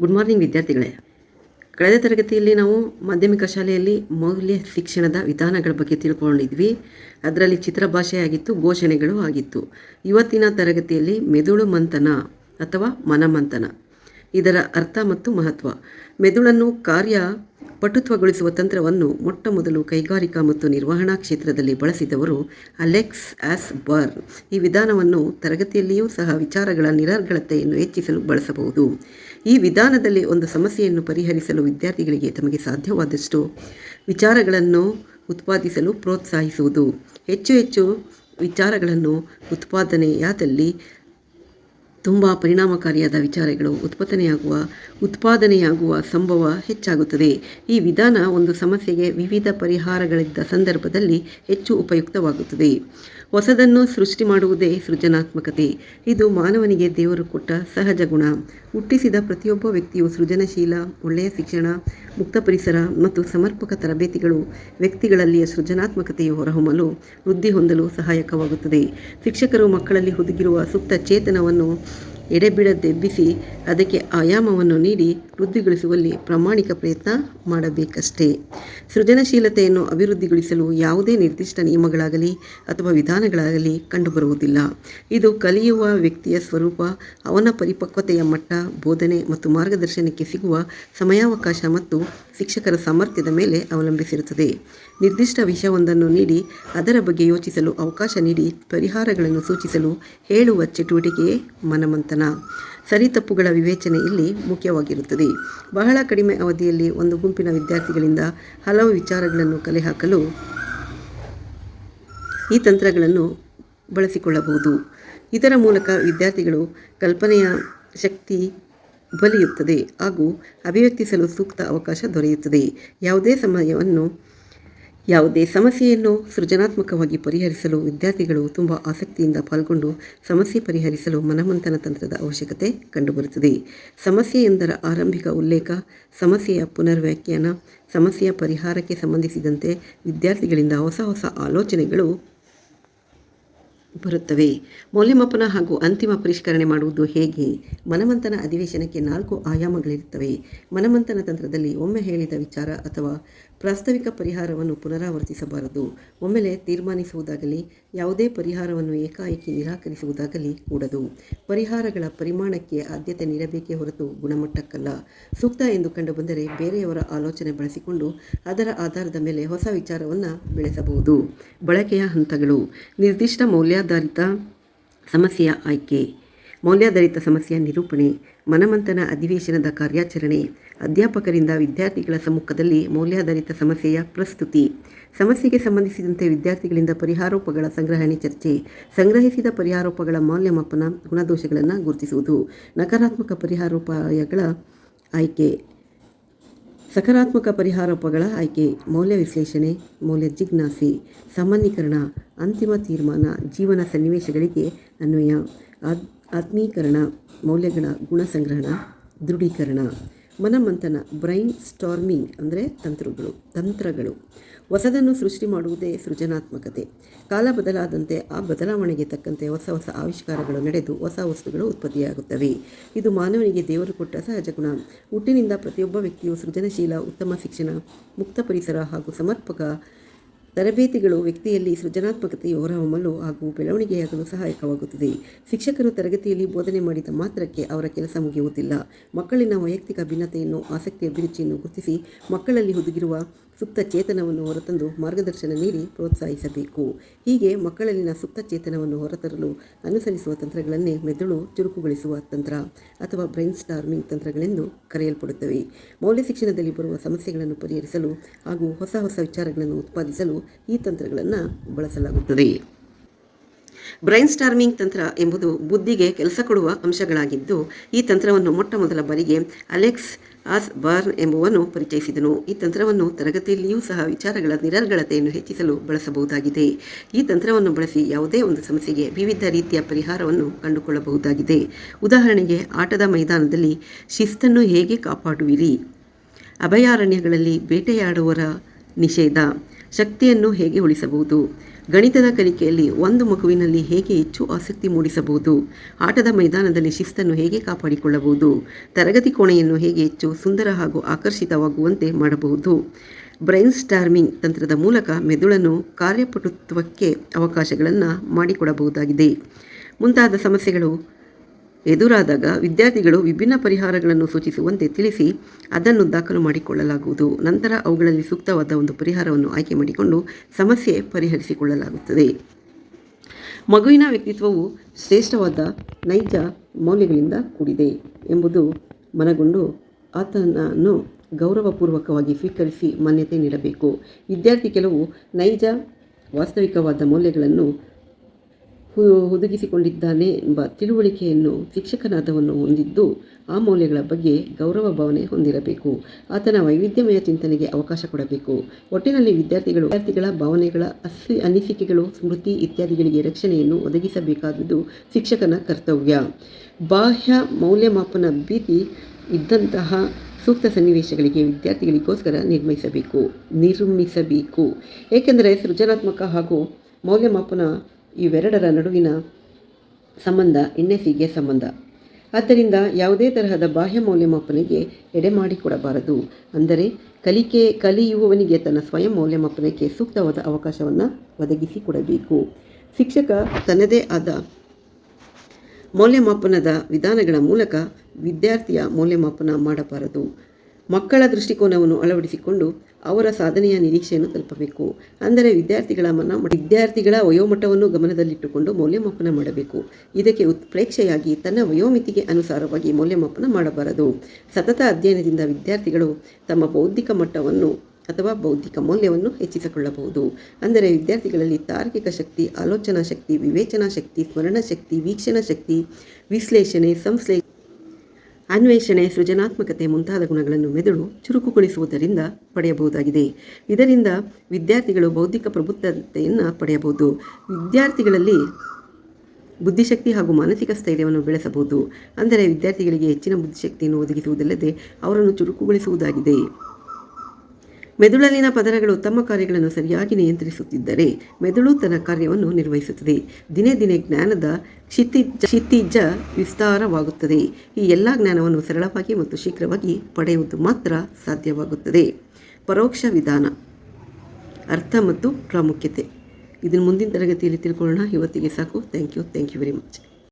Good morning ವಿದ್ಯಾರ್ಥಿಗಳೇ. ಕಳೆದ ತರಗತಿಯಲ್ಲಿ ನಾವು ಮಾಧ್ಯಮಿಕ ಶಾಲೆಯಲ್ಲಿ ಮೌಲ್ಯ ಶಿಕ್ಷಣದ ವಿಧಾನಗಳ ಬಗ್ಗೆ ತಿಳ್ಕೊಂಡಿದ್ವಿ. ಅದರಲ್ಲಿ ಚಿತ್ರ ಭಾಷೆ ಆಗಿತ್ತು, ಘೋಷಣೆಗಳು ಆಗಿತ್ತು. ಇವತ್ತಿನ ತರಗತಿಯಲ್ಲಿ ಮೆದುಳು ಮಂಥನ ಅಥವಾ ಮನಮಂಥನ. ಇದರ ಅರ್ಥ ಮತ್ತು ಮಹತ್ವ. ಮೆದುಳನ್ನು ಕಾರ್ಯ ಪಟುತ್ವಗೊಳಿಸುವ ತಂತ್ರವನ್ನು ಮೊಟ್ಟ ಮೊದಲು ಕೈಗಾರಿಕಾ ಮತ್ತು ನಿರ್ವಹಣಾ ಕ್ಷೇತ್ರದಲ್ಲಿ ಬಳಸಿದವರು ಅಲೆಕ್ಸ್ ಆಸ್ ಬರ್ನ್. ಈ ವಿಧಾನವನ್ನು ತರಗತಿಯಲ್ಲಿಯೂ ಸಹ ವಿಚಾರಗಳ ನಿರರ್ಗಳತೆಯನ್ನು ಹೆಚ್ಚಿಸಲು ಬಳಸಬಹುದು. ಈ ವಿಧಾನದಲ್ಲಿ ಒಂದು ಸಮಸ್ಯೆಯನ್ನು ಪರಿಹರಿಸಲು ವಿದ್ಯಾರ್ಥಿಗಳಿಗೆ ತಮಗೆ ಸಾಧ್ಯವಾದಷ್ಟು ವಿಚಾರಗಳನ್ನು ಉತ್ಪಾದಿಸಲು ಪ್ರೋತ್ಸಾಹಿಸುವುದು. ಹೆಚ್ಚು ಹೆಚ್ಚು ವಿಚಾರಗಳನ್ನು ಉತ್ಪಾದನೆಯಾದಲ್ಲಿ ತುಂಬ ಪರಿಣಾಮಕಾರಿಯಾದ ವಿಚಾರಗಳು ಉತ್ಪತ್ತನೆಯಾಗುವ, ಉತ್ಪಾದನೆಯಾಗುವ ಸಂಭವ ಹೆಚ್ಚಾಗುತ್ತದೆ. ಈ ವಿಧಾನ ಒಂದು ಸಮಸ್ಯೆಗೆ ವಿವಿಧ ಪರಿಹಾರಗಳಿದ್ದ ಸಂದರ್ಭದಲ್ಲಿ ಹೆಚ್ಚು ಉಪಯುಕ್ತವಾಗುತ್ತದೆ. ಹೊಸದನ್ನು ಸೃಷ್ಟಿ ಮಾಡುವುದೇ ಸೃಜನಾತ್ಮಕತೆ. ಇದು ಮಾನವನಿಗೆ ದೇವರು ಕೊಟ್ಟ ಸಹಜ ಗುಣ. ಹುಟ್ಟಿಸಿದ ಪ್ರತಿಯೊಬ್ಬ ವ್ಯಕ್ತಿಯು ಸೃಜನಶೀಲ, ಒಳ್ಳೆಯ ಶಿಕ್ಷಣ, ಮುಕ್ತ ಪರಿಸರ ಮತ್ತು ಸಮರ್ಪಕ ತರಬೇತಿಗಳು ವ್ಯಕ್ತಿಗಳಲ್ಲಿಯ ಸೃಜನಾತ್ಮಕತೆಯು ಹೊರಹೊಮ್ಮಲು, ವೃದ್ಧಿ ಹೊಂದಲು ಸಹಾಯಕವಾಗುತ್ತದೆ. ಶಿಕ್ಷಕರು ಮಕ್ಕಳಲ್ಲಿ ಹುದುಗಿರುವ ಸುಪ್ತ ಚೇತನವನ್ನು ಎಡೆಬಿಡದೆಬ್ಬಿಸಿ ಅದಕ್ಕೆ ಆಯಾಮವನ್ನು ನೀಡಿ ವೃದ್ಧಿಗೊಳಿಸುವಲ್ಲಿ ಪ್ರಾಮಾಣಿಕ ಪ್ರಯತ್ನ ಮಾಡಬೇಕಷ್ಟೇ. ಸೃಜನಶೀಲತೆಯನ್ನು ಅಭಿವೃದ್ಧಿಗೊಳಿಸಲು ಯಾವುದೇ ನಿರ್ದಿಷ್ಟ ನಿಯಮಗಳಾಗಲಿ ಅಥವಾ ವಿಧಾನಗಳಾಗಲಿ ಕಂಡುಬರುವುದಿಲ್ಲ. ಇದು ಕಲಿಯುವ ವ್ಯಕ್ತಿಯ ಸ್ವರೂಪ, ಅವನ ಪರಿಪಕ್ವತೆಯ ಮಟ್ಟ, ಬೋಧನೆ ಮತ್ತು ಮಾರ್ಗದರ್ಶನಕ್ಕೆ ಸಿಗುವ ಸಮಯಾವಕಾಶ ಮತ್ತು ಶಿಕ್ಷಕರ ಸಾಮರ್ಥ್ಯದ ಮೇಲೆ ಅವಲಂಬಿಸಿರುತ್ತದೆ. ನಿರ್ದಿಷ್ಟ ವಿಷಯವೊಂದನ್ನು ನೀಡಿ, ಅದರ ಬಗ್ಗೆ ಯೋಚಿಸಲು ಅವಕಾಶ ನೀಡಿ ಪರಿಹಾರಗಳನ್ನು ಸೂಚಿಸಲು ಹೇಳುವ ಚಟುವಟಿಕೆಯೇ ಮನಮಂಥನ. ಸರಿತಪ್ಪುಗಳ ವಿವೇಚನೆ ಇಲ್ಲಿ ಮುಖ್ಯವಾಗಿರುತ್ತದೆ. ಬಹಳ ಕಡಿಮೆ ಅವಧಿಯಲ್ಲಿ ಒಂದು ಗುಂಪಿನ ವಿದ್ಯಾರ್ಥಿಗಳಿಂದ ಹಲವು ವಿಚಾರಗಳನ್ನು ಕಲೆಹಾಕಲು ಈ ತಂತ್ರಗಳನ್ನು ಬಳಸಿಕೊಳ್ಳಬಹುದು. ಇದರ ಮೂಲಕ ವಿದ್ಯಾರ್ಥಿಗಳು ಕಲ್ಪನೆಯ ಶಕ್ತಿ ಬಲಿಯುತ್ತದೆ ಹಾಗೂ ಅಭಿವ್ಯಕ್ತಿಸಲು ಸೂಕ್ತ ಅವಕಾಶ ದೊರೆಯುತ್ತದೆ. ಯಾವುದೇ ಸಮಯವನ್ನು ಯಾವುದೇ ಸಮಸ್ಯೆಯನ್ನು ಸೃಜನಾತ್ಮಕವಾಗಿ ಪರಿಹರಿಸಲು ವಿದ್ಯಾರ್ಥಿಗಳು ತುಂಬ ಆಸಕ್ತಿಯಿಂದ ಪಾಲ್ಗೊಂಡು ಸಮಸ್ಯೆ ಪರಿಹರಿಸಲು ಮನಮಂಥನ ತಂತ್ರದ ಅವಶ್ಯಕತೆ ಕಂಡುಬರುತ್ತದೆ. ಸಮಸ್ಯೆಯೊಂದರ ಆರಂಭಿಕ ಉಲ್ಲೇಖ, ಸಮಸ್ಯೆಯ ಪುನರ್ವ್ಯಾಖ್ಯಾನ, ಸಮಸ್ಯೆಯ ಪರಿಹಾರಕ್ಕೆ ಸಂಬಂಧಿಸಿದಂತೆ ವಿದ್ಯಾರ್ಥಿಗಳಿಂದ ಹೊಸ ಹೊಸ ಆಲೋಚನೆಗಳು ಬರುತ್ತವೆ. ಮೌಲ್ಯಮಾಪನ ಹಾಗೂ ಅಂತಿಮ ಪರಿಷ್ಕರಣೆ ಮಾಡುವುದು ಹೇಗೆ? ಮನಮಂಥನ ಅಧಿವೇಶನಕ್ಕೆ ನಾಲ್ಕು ಆಯಾಮಗಳಿರುತ್ತವೆ. ಮನಮಂಥನ ತಂತ್ರದಲ್ಲಿ ಒಮ್ಮೆ ಹೇಳಿದ ವಿಚಾರ ಅಥವಾ ಪ್ರಾಸ್ತಾವಿಕ ಪರಿಹಾರವನ್ನು ಪುನರಾವರ್ತಿಸಬಾರದು. ಒಮ್ಮೆಲೆ ತೀರ್ಮಾನಿಸುವುದಾಗಲಿ, ಯಾವುದೇ ಪರಿಹಾರವನ್ನು ಏಕಾಏಕಿ ನಿರಾಕರಿಸುವುದಾಗಲಿ ಕೂಡದು. ಪರಿಹಾರಗಳ ಪರಿಮಾಣಕ್ಕೆ ಆದ್ಯತೆ ನೀಡಬೇಕೇ ಹೊರತು ಗುಣಮಟ್ಟಕ್ಕಲ್ಲ. ಸೂಕ್ತ ಎಂದು ಕಂಡುಬಂದರೆ ಬೇರೆಯವರ ಆಲೋಚನೆ ಬಳಸಿಕೊಂಡು ಅದರ ಆಧಾರದ ಮೇಲೆ ಹೊಸ ವಿಚಾರವನ್ನು ಬೆಳೆಸಬಹುದು. ಬಳಕೆಯ ಹಂತಗಳು. ನಿರ್ದಿಷ್ಟ ಮೌಲ್ಯಾಧಾರಿತ ಸಮಸ್ಯೆಯ ಆಯ್ಕೆ. ಮೌಲ್ಯಾಧಾರಿತ ಸಮಸ್ಯೆಯ ನಿರೂಪಣೆ. ಮನಮಂಥನ ಅಧಿವೇಶನದ ಕಾರ್ಯಾಚರಣೆ. ಅಧ್ಯಾಪಕರಿಂದ ವಿದ್ಯಾರ್ಥಿಗಳ ಸಮ್ಮುಖದಲ್ಲಿ ಮೌಲ್ಯಾಧಾರಿತ ಸಮಸ್ಯೆಯ ಪ್ರಸ್ತುತಿ. ಸಮಸ್ಯೆಗೆ ಸಂಬಂಧಿಸಿದಂತೆ ವಿದ್ಯಾರ್ಥಿಗಳಿಂದ ಪರಿಹಾರೋಪಗಳ ಸಂಗ್ರಹಣೆ ಚರ್ಚೆ, ಸಂಗ್ರಹಿಸಿದ ಪರಿಹಾರೋಪಗಳ ಮೌಲ್ಯಮಾಪನ, ಗುಣದೋಷಗಳನ್ನು ಗುರುತಿಸುವುದು, ನಕಾರಾತ್ಮಕ ಪರಿಹಾರೋಪಾಯಗಳ ಆಯ್ಕೆ, ಸಕಾರಾತ್ಮಕ ಪರಿಹಾರೋಪಗಳ ಆಯ್ಕೆ, ಮೌಲ್ಯ ವಿಶ್ಲೇಷಣೆ, ಮೌಲ್ಯ ಜಿಜ್ಞಾಸಿ, ಸಾಮಾನ್ಯೀಕರಣ, ಅಂತಿಮ ತೀರ್ಮಾನ, ಜೀವನ ಸನ್ನಿವೇಶಗಳಿಗೆ ಅನ್ವಯ ಆತ್ಮೀಕರಣ, ಮೌಲ್ಯಗಳ ಗುಣ ಸಂಗ್ರಹಣ ದೃಢೀಕರಣ. ಮನಮಂಥನ ಬ್ರೈನ್ ಸ್ಟಾರ್ಮಿಂಗ್ ಅಂದರೆ ತಂತ್ರಗಳು ತಂತ್ರಗಳು. ಹೊಸದನ್ನು ಸೃಷ್ಟಿ ಮಾಡುವುದೇ ಸೃಜನಾತ್ಮಕತೆ. ಕಾಲ ಬದಲಾದಂತೆ ಆ ಬದಲಾವಣೆಗೆ ತಕ್ಕಂತೆ ಹೊಸ ಹೊಸ ಆವಿಷ್ಕಾರಗಳು ನಡೆದು ಹೊಸ ವಸ್ತುಗಳು ಉತ್ಪತ್ತಿಯಾಗುತ್ತವೆ. ಇದು ಮಾನವನಿಗೆ ದೇವರು ಕೊಟ್ಟ ಸಹಜ ಗುಣ. ಹುಟ್ಟಿನಿಂದ ಪ್ರತಿಯೊಬ್ಬ ವ್ಯಕ್ತಿಯು ಸೃಜನಶೀಲ, ಉತ್ತಮ ಶಿಕ್ಷಣ, ಮುಕ್ತ ಪರಿಸರ ಹಾಗೂ ಸಮರ್ಪಕ ತರಬೇತಿಗಳು ವ್ಯಕ್ತಿಯಲ್ಲಿ ಸೃಜನಾತ್ಮಕತೆಯು ಹೊರಹೊಮ್ಮಲು ಹಾಗೂ ಬೆಳವಣಿಗೆಯಾಗಲು ಸಹಾಯಕವಾಗುತ್ತದೆ. ಶಿಕ್ಷಕರು ತರಗತಿಯಲ್ಲಿ ಬೋಧನೆ ಮಾಡಿದ ಮಾತ್ರಕ್ಕೆ ಅವರ ಕೆಲಸ ಮುಗಿಯುವುದಿಲ್ಲ. ಮಕ್ಕಳಿನ ವೈಯಕ್ತಿಕ ಭಿನ್ನತೆಯನ್ನು, ಆಸಕ್ತಿ ಅಭಿರುಚಿಯನ್ನು ಗುರುತಿಸಿ ಮಕ್ಕಳಲ್ಲಿ ಹುದುಗಿರುವ ಸುಪ್ತ ಚೇತನವನ್ನು ಹೊರತಂದು ಮಾರ್ಗದರ್ಶನ ನೀಡಿ ಪ್ರೋತ್ಸಾಹಿಸಬೇಕು. ಹೀಗೆ ಮಕ್ಕಳಲ್ಲಿನ ಸುಪ್ತ ಚೇತನವನ್ನು ಹೊರತರಲು ಅನುಸರಿಸುವ ತಂತ್ರಗಳನ್ನೇ ಮೆದುಳು ಚುರುಕುಗೊಳಿಸುವ ತಂತ್ರ ಅಥವಾ ಬ್ರೈನ್ ಸ್ಟಾರ್ಮಿಂಗ್ ತಂತ್ರಗಳೆಂದು ಕರೆಯಲ್ಪಡುತ್ತವೆ. ಮೌಲ್ಯ ಶಿಕ್ಷಣದಲ್ಲಿ ಬರುವ ಸಮಸ್ಯೆಗಳನ್ನು ಪರಿಹರಿಸಲು ಹಾಗೂ ಹೊಸ ಹೊಸ ವಿಚಾರಗಳನ್ನು ಉತ್ಪಾದಿಸಲು ಈ ತಂತ್ರಗಳನ್ನು ಬಳಸಲಾಗುತ್ತದೆ. ಬ್ರೈನ್ ಸ್ಟಾರ್ಮಿಂಗ್ ತಂತ್ರ ಎಂಬುದು ಬುದ್ಧಿಗೆ ಕೆಲಸ ಕೊಡುವ ಅಂಶಗಳಾಗಿದ್ದು, ಈ ತಂತ್ರವನ್ನು ಮೊಟ್ಟ ಮೊದಲ ಬಾರಿಗೆ ಅಲೆಕ್ಸ್ ಆಸ್ ಬಾರ್ನ್ ಎಂಬುವನು ಪರಿಚಯಿಸಿದನು. ಈ ತಂತ್ರವನ್ನು ತರಗತಿಯಲ್ಲಿಯೂ ಸಹ ವಿಚಾರಗಳ ನಿರರ್ಗಳತೆಯನ್ನು ಹೆಚ್ಚಿಸಲು ಬಳಸಬಹುದಾಗಿದೆ. ಈ ತಂತ್ರವನ್ನು ಬಳಸಿ ಯಾವುದೇ ಒಂದು ಸಮಸ್ಯೆಗೆ ವಿವಿಧ ರೀತಿಯ ಪರಿಹಾರವನ್ನು ಕಂಡುಕೊಳ್ಳಬಹುದಾಗಿದೆ. ಉದಾಹರಣೆಗೆ, ಆಟದ ಮೈದಾನದಲ್ಲಿ ಶಿಸ್ತನ್ನು ಹೇಗೆ ಕಾಪಾಡುವಿರಿ? ಅಭಯಾರಣ್ಯಗಳಲ್ಲಿ ಬೇಟೆಯಾಡುವರ ನಿಷೇಧ. ಶಕ್ತಿಯನ್ನು ಹೇಗೆ ಉಳಿಸಬಹುದು? ಗಣಿತದ ಕಲಿಕೆಯಲ್ಲಿ ಒಂದು ಮಗುವಿನಲ್ಲಿ ಹೇಗೆ ಹೆಚ್ಚು ಆಸಕ್ತಿ ಮೂಡಿಸಬಹುದು? ಆಟದ ಮೈದಾನದಲ್ಲಿ ಶಿಸ್ತನ್ನು ಹೇಗೆ ಕಾಪಾಡಿಕೊಳ್ಳಬಹುದು? ತರಗತಿ ಕೋಣೆಯನ್ನು ಹೇಗೆ ಹೆಚ್ಚು ಸುಂದರ ಹಾಗೂ ಆಕರ್ಷಿತವಾಗುವಂತೆ ಮಾಡಬಹುದು? ಬ್ರೈನ್ ಸ್ಟಾರ್ಮಿಂಗ್ ತಂತ್ರದ ಮೂಲಕ ಮೆದುಳನ್ನು ಕಾರ್ಯಪಟುತ್ವಕ್ಕೆ ಅವಕಾಶಗಳನ್ನು ಮಾಡಿಕೊಡಬಹುದಾಗಿದೆ. ಮುಂತಾದ ಸಮಸ್ಯೆಗಳು ಎದುರಾದಾಗ ವಿದ್ಯಾರ್ಥಿಗಳು ವಿಭಿನ್ನ ಪರಿಹಾರಗಳನ್ನು ಸೂಚಿಸುವಂತೆ ತಿಳಿಸಿ ಅದನ್ನು ದಾಖಲು ಮಾಡಿಕೊಳ್ಳಲಾಗುವುದು. ನಂತರ ಅವುಗಳಲ್ಲಿ ಸೂಕ್ತವಾದ ಒಂದು ಪರಿಹಾರವನ್ನು ಆಯ್ಕೆ ಮಾಡಿಕೊಂಡು ಸಮಸ್ಯೆ ಪರಿಹರಿಸಿಕೊಳ್ಳಲಾಗುತ್ತದೆ. ಮಗುವಿನ ವ್ಯಕ್ತಿತ್ವವು ಶ್ರೇಷ್ಠವಾದ ನೈಜ ಮೌಲ್ಯಗಳಿಂದ ಕೂಡಿದೆ ಎಂಬುದು ಮನಗೊಂಡು ಆತನನ್ನು ಗೌರವಪೂರ್ವಕವಾಗಿ ಸ್ವೀಕರಿಸಿ ಮಾನ್ಯತೆ ನೀಡಬೇಕು. ವಿದ್ಯಾರ್ಥಿ ಕೆಲವು ನೈಜ ವಾಸ್ತವಿಕವಾದ ಮೌಲ್ಯಗಳನ್ನು ಹುದುಗಿಸಿಕೊಂಡಿದ್ದಾನೆ ಎಂಬ ತಿಳುವಳಿಕೆಯನ್ನು ಶಿಕ್ಷಕನಾದವನ್ನು ಹೊಂದಿದ್ದು ಆ ಮೌಲ್ಯಗಳ ಬಗ್ಗೆ ಗೌರವ ಭಾವನೆ ಹೊಂದಿರಬೇಕು. ಆತನ ವೈವಿಧ್ಯಮಯ ಚಿಂತನೆಗೆ ಅವಕಾಶ ಕೊಡಬೇಕು. ಒಟ್ಟಿನಲ್ಲಿ ವಿದ್ಯಾರ್ಥಿಗಳು, ವಿದ್ಯಾರ್ಥಿಗಳ ಭಾವನೆಗಳ ಅಸ್ಸಿ ಅನಿಸಿಕೆಗಳು, ಸ್ಮೃತಿ ಇತ್ಯಾದಿಗಳಿಗೆ ರಕ್ಷಣೆಯನ್ನು ಒದಗಿಸಬೇಕಾದುದು ಶಿಕ್ಷಕನ ಕರ್ತವ್ಯ. ಬಾಹ್ಯ ಮೌಲ್ಯಮಾಪನ ಭೀತಿ ಇದ್ದಂತಹ ಸೂಕ್ತ ಸನ್ನಿವೇಶಗಳಿಗೆ ವಿದ್ಯಾರ್ಥಿಗಳಿಗೋಸ್ಕರ ನಿರ್ಮಿಸಬೇಕು ನಿರ್ಮಿಸಬೇಕು. ಏಕೆಂದರೆ ಸೃಜನಾತ್ಮಕ ಹಾಗೂ ಮೌಲ್ಯಮಾಪನ ಇವೆರಡರ ನಡುವಿನ ಸಂಬಂಧ ಎಣ್ಣೆಸಿಗೆ ಸಂಬಂಧ. ಆದ್ದರಿಂದ ಯಾವುದೇ ತರಹದ ಬಾಹ್ಯ ಮೌಲ್ಯಮಾಪನೆಗೆ ಎಡೆ ಮಾಡಿಕೊಡಬಾರದು. ಅಂದರೆ, ಕಲಿಕೆ, ಕಲಿಯುವವನಿಗೆ ತನ್ನ ಸ್ವಯಂ ಮೌಲ್ಯಮಾಪನಕ್ಕೆ ಸೂಕ್ತವಾದ ಅವಕಾಶವನ್ನು ಒದಗಿಸಿಕೊಡಬೇಕು. ಶಿಕ್ಷಕ ತನ್ನದೇ ಆದ ಮೌಲ್ಯಮಾಪನದ ವಿಧಾನಗಳ ಮೂಲಕ ವಿದ್ಯಾರ್ಥಿಯ ಮೌಲ್ಯಮಾಪನ ಮಾಡಬಾರದು. ಮಕ್ಕಳ ದೃಷ್ಟಿಕೋನವನ್ನು ಅಳವಡಿಸಿಕೊಂಡು ಅವರ ಸಾಧನೆಯ ನಿರೀಕ್ಷೆಯನ್ನು ತಲುಪಬೇಕು. ಅಂದರೆ ವಿದ್ಯಾರ್ಥಿಗಳ ಮನ ವಿದ್ಯಾರ್ಥಿಗಳ ವಯೋಮಟ್ಟವನ್ನು ಗಮನದಲ್ಲಿಟ್ಟುಕೊಂಡು ಮೌಲ್ಯಮಾಪನ ಮಾಡಬೇಕು. ಇದಕ್ಕೆ ಉತ್ಪ್ರೇಕ್ಷೆಯಾಗಿ ತನ್ನ ವಯೋಮಿತಿಗೆ ಅನುಸಾರವಾಗಿ ಮೌಲ್ಯಮಾಪನ ಮಾಡಬಾರದು. ಸತತ ಅಧ್ಯಯನದಿಂದ ವಿದ್ಯಾರ್ಥಿಗಳು ತಮ್ಮ ಬೌದ್ಧಿಕ ಮಟ್ಟವನ್ನು ಅಥವಾ ಬೌದ್ಧಿಕ ಮೌಲ್ಯವನ್ನು ಹೆಚ್ಚಿಸಿಕೊಳ್ಳಬಹುದು. ಅಂದರೆ ವಿದ್ಯಾರ್ಥಿಗಳಲ್ಲಿ ತಾರ್ಕಿಕ ಶಕ್ತಿ, ಆಲೋಚನಾ ಶಕ್ತಿ, ವಿವೇಚನಾ ಶಕ್ತಿ, ಸ್ಮರಣ ಶಕ್ತಿ, ವೀಕ್ಷಣಾ ಶಕ್ತಿ, ವಿಶ್ಲೇಷಣೆ ಸಂಶ್ಲೇ ಅನ್ವೇಷಣೆ ಸೃಜನಾತ್ಮಕತೆ ಮುಂತಾದ ಗುಣಗಳನ್ನು ಮೆದುಳು ಚುರುಕುಗೊಳಿಸುವುದರಿಂದ ಪಡೆಯಬಹುದಾಗಿದೆ. ಇದರಿಂದ ವಿದ್ಯಾರ್ಥಿಗಳು ಬೌದ್ಧಿಕ ಪ್ರಬುದ್ಧತೆಯನ್ನು ಪಡೆಯಬಹುದು. ವಿದ್ಯಾರ್ಥಿಗಳಲ್ಲಿ ಬುದ್ಧಿಶಕ್ತಿ ಹಾಗೂ ಮಾನಸಿಕ ಸ್ಥೈರ್ಯವನ್ನು ಬೆಳೆಸಬಹುದು. ಅಂದರೆ ವಿದ್ಯಾರ್ಥಿಗಳಿಗೆ ಹೆಚ್ಚಿನ ಬುದ್ಧಿಶಕ್ತಿಯನ್ನು ಒದಗಿಸುವುದಲ್ಲದೆ ಅವರನ್ನು ಚುರುಕುಗೊಳಿಸುವುದಾಗಿದೆ. ಮೆದುಳಲ್ಲಿನ ಪದರಗಳು ತಮ್ಮ ಕಾರ್ಯಗಳನ್ನು ಸರಿಯಾಗಿ ನಿಯಂತ್ರಿಸುತ್ತಿದ್ದರೆ ಮೆದುಳು ತನ್ನ ಕಾರ್ಯವನ್ನು ನಿರ್ವಹಿಸುತ್ತದೆ. ದಿನೇ ದಿನೇ ಜ್ಞಾನದ ಕ್ಷಿತಿಜ ಕ್ಷಿತಿಜ ವಿಸ್ತಾರವಾಗುತ್ತದೆ. ಈ ಎಲ್ಲ ಜ್ಞಾನವನ್ನು ಸರಳವಾಗಿ ಮತ್ತು ಶೀಘ್ರವಾಗಿ ಪಡೆಯುವುದು ಮಾತ್ರ ಸಾಧ್ಯವಾಗುತ್ತದೆ. ಪರೋಕ್ಷ ವಿಧಾನ, ಅರ್ಥ ಮತ್ತು ಪ್ರಾಮುಖ್ಯತೆ. ಇದನ್ನು ಮುಂದಿನ ತರಗತಿಯಲ್ಲಿ ತಿಳ್ಕೊಳ್ಳೋಣ. ಇವತ್ತಿಗೆ ಸಾಕು. Thank you thank you very much